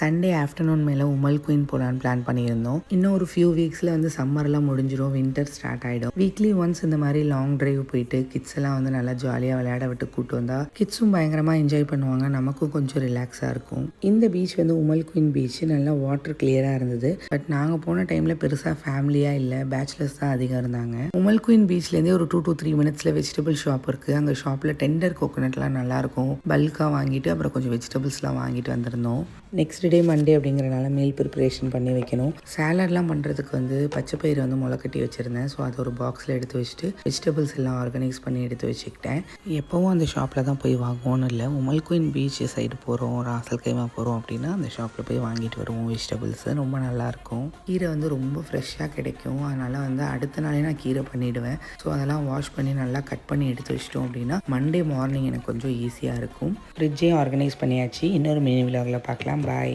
Sunday afternoon மேலே உமல் queen போகலான்னு plan பண்ணியிருந்தோம். இன்னும் ஒரு ஃபியூ வீக்ஸில் வந்து சம்மர்லாம் முடிஞ்சிடும் வின்டர் ஸ்டார்ட் ஆகிடும் வீக்லி ஒன்ஸ் இந்த மாதிரி லாங் டிரைவ் போயிட்டு கிட்ஸ் எல்லாம் வந்து நல்லா ஜாலியாக விளையாட விட்டு கூட்டு வந்தா கிட்ஸும் பயங்கரமாக என்ஜாய் பண்ணுவாங்க நமக்கும் கொஞ்சம் ரிலாக்ஸாக இருக்கும். இந்த பீச் வந்து உமல் குயின் பீச் நல்லா வாட்டர் கிளியராக இருந்தது. பட் நாங்கள் போன டைமில் பெருசாக ஃபேமிலியாக இல்லை பேச்சுலர்ஸ் தான் அதிகம் இருந்தாங்க. உமல் குயின் பீச்லேருந்தே ஒரு டூ டூ த்ரீ மினிட்ஸில் வெஜிடபிள் ஷாப் இருக்குது அங்கே ஷாப்பில் டெண்டர் கோகோனட்லாம் நல்லாயிருக்கும் பல்காக வாங்கிட்டு அப்புறம் கொஞ்சம் வெஜிடபிள்ஸ்லாம் வாங்கிட்டு வந்திருந்தோம். நெக்ஸ்ட் டே மண்டே அப்படிங்கிறனால மீல் ப்ரிப்பரேஷன் பண்ணி வைக்கணும். சாலட்லாம் பண்ணுறதுக்கு வந்து பச்சை பயிறு வந்து முளைக்கட்டி வச்சுருந்தேன். ஸோ அதை ஒரு பாக்ஸில் எடுத்து வச்சுட்டு வெஜிடபிள்ஸ் எல்லாம் ஆர்கனைஸ் பண்ணி எடுத்து வச்சுக்கிட்டேன். எப்போவும் அந்த ஷாப்பில் தான் போய் வாங்குவோன்னு இல்லை. உமல் குயின் பீச் சைடு போகிறோம் ராசல் கைமா போகிறோம் அப்படின்னா அந்த ஷாப்பில் போய் வாங்கிட்டு வருவோம் வெஜிடபிள்ஸ் ரொம்ப நல்லாயிருக்கும் கீரை வந்து ரொம்ப ஃப்ரெஷ்ஷாக கிடைக்கும். அதனால் வந்து அடுத்த நாளே நான் கீரை பண்ணிவிடுவேன் ஸோ அதெல்லாம் வாஷ் பண்ணி நல்லா கட் பண்ணி எடுத்து வச்சிட்டோம் அப்படின்னா மண்டே மார்னிங் எனக்கு கொஞ்சம் ஈஸியாக இருக்கும். ஃப்ரிட்ஜையும் ஆர்கனைஸ் பண்ணியாச்சு. இன்னொரு மினி விலாகில் பார்க்கலாம். பாய்